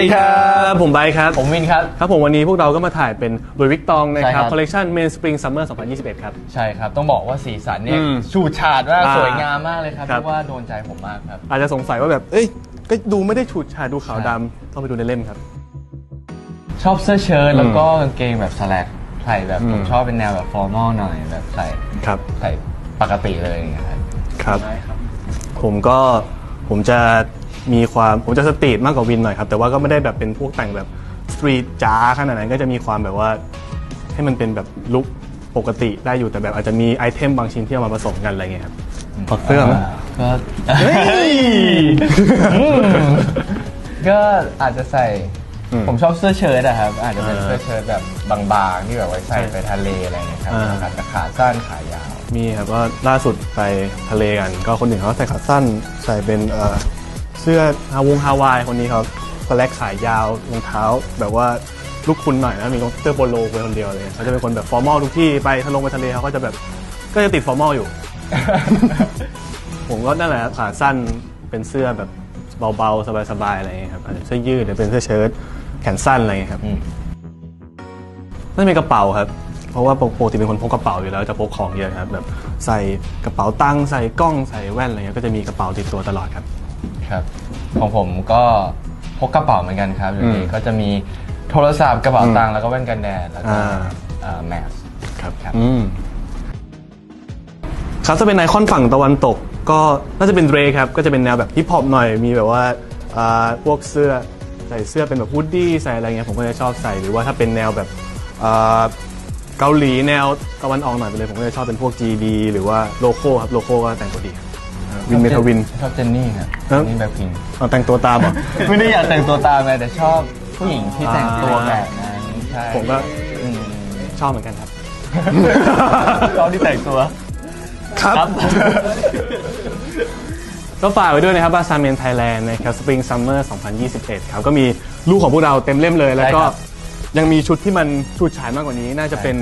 สวัสดีครับผมไบร์ทครับ ผมวินครับ ครับผมวันนี้พวกเราก็มาถ่ายเป็นลุยวิกตองนะใช่คครัรับบคอลเล t ชันเมนสปริงซัมเมอร์2021 ครับ ใช่ครับ ต้องบอกว่าสีสันเนี่ยอืมฉูดฉาดมากอ่าสวยงามมากเลยครับครับเรียกว่าโดนใจผมมากครับ อาจจะสงสัยว่าแบบ เอ้ย ก็ดูไม่ได้ฉูดฉาดดูขาวดำต้องไปดูในเล่มครับ ชอบเสื้อเชิ้ตอืมแล้วก็กางเกงแบบสแลกใส่แบบอืมผมชอบเป็นแนวแบบฟอร์มอลหน่อยแบบใส่ครับใส่ปกติเลยอย่างเงี้ยครับครับใช่ครับผมก็ผมจะ มีความผมจะสตรีทมากกว่าวินหน่อยครับ แต่ว่าก็ไม่ได้แบบเป็นพวกแต่งแบบสตรีทจ๋าขนาดนั้นก็จะมีความแบบว่าให้มันเป็นแบบลุคปกติได้อยู่แต่แบบอาจจะมีไอเทมบางชิ้นที่เอามาผสมกันอะไรเงี้ยครับถอดเสื้อไหมก็อืมก็อาจจะใส่อืมผมชอบเสื้อเชิ้ตอะครับ อาจจะเป็นอ่าเสื้อเชิ้ตแบบบางๆที่แบบไว้ใส่ใช่ไปทะเลอะไรอย่างเงี้ยครับอ่าอาจจะขาสั้นขายาวมีครับว่าล่าสุดไปทะเลกัน ก็คนหนึ่งเขาใส่ขาสั้นใส่เป็น เอ่อเสื้อฮาวงฮาวายคนนี้เขาสแลกขายาวรองเท้า แบบว่าลูกคุณหน่อยนะมีรองเสื้อโปโลไปคนเดียวเลยเขาจะเป็นคนแบบฟอร์มอลทุกที่ไปทะลงไปทะเลเขาก็จะแบบก็จะติดฟอร์มอลอยู่ ผมก็นั่นแหละครับขาสั้นเป็นเสื้อแบบเบาๆ สบายๆอะไรอย่างเงี้ยครับอาจจะเสื้อยืดหรือเป็นเสื้อเชิ้ตแขนสั้นอะไรอย่างเงี้ยครับอืมนั่นเป็นกระเป๋าครับ เพราะว่าปกติเป็นคนพกกระเป๋าอยู่แล้วจะพกของเยอะครับแบบใส่กระเป๋าตังค์ใส่กล้องใส่แว่นอะไรเงี้ยก็จะมีกระเป๋าติดตัวตลอดครับ ครับ ของผมก็พกกระเป๋าเหมือนกันครับอยู่อืดีม ก็จะมีโทรศัพท์กระเป๋าตังค์แล้วก็แว่นกันแดดแล้วก็อ่าเอ่อแมส ครับครับ อืมครับถ้าเป็นไอคอนฝั่งตะวันตก ก็น่าจะเป็นเดรครับ ก็จะเป็นแนวแบบฮิปฮอปหน่อย มีแบบว่าอ่าพวกเสื้อใส่เสื้อเป็นแบบวูดดี้ใส่อะไรเงี้ยผมก็จะชอบใส่หรือว่าถ้าเป็นแนวแบบอ่าเกาหลีแนวตะวันออกหน่อยไปเลย ผมก็จะชอบเป็นพวก GD หรือว่าโลโก้ครับโลโก้ก็แต่งตัวดีครับอ่า วินเมทาวิน ชอบเจนนี่ครับครับเจนนี่แบบพิงเอาแต่งตัวตามเหรอ ไม่ได้อยากแต่งตัวตามไงแต่ชอบผู้หญิงที่แต่งตัวแบบนั้นใช่ผมก็ อืมชอบเหมือนกันครับ ชอบที่แต่งตัว ครับ ครับ ก็ฝากไว้ด้วยนะครับบาซาเมนไทยแลนด์นะครับสปริงซัมเมอร์2021 ครับก็มีลูกของพวกเราเต็มเล่มเลย แล้วก็ใช่ครับยังมีชุดที่มันชูดฉายมากกว่านี้ น่าจะเป็น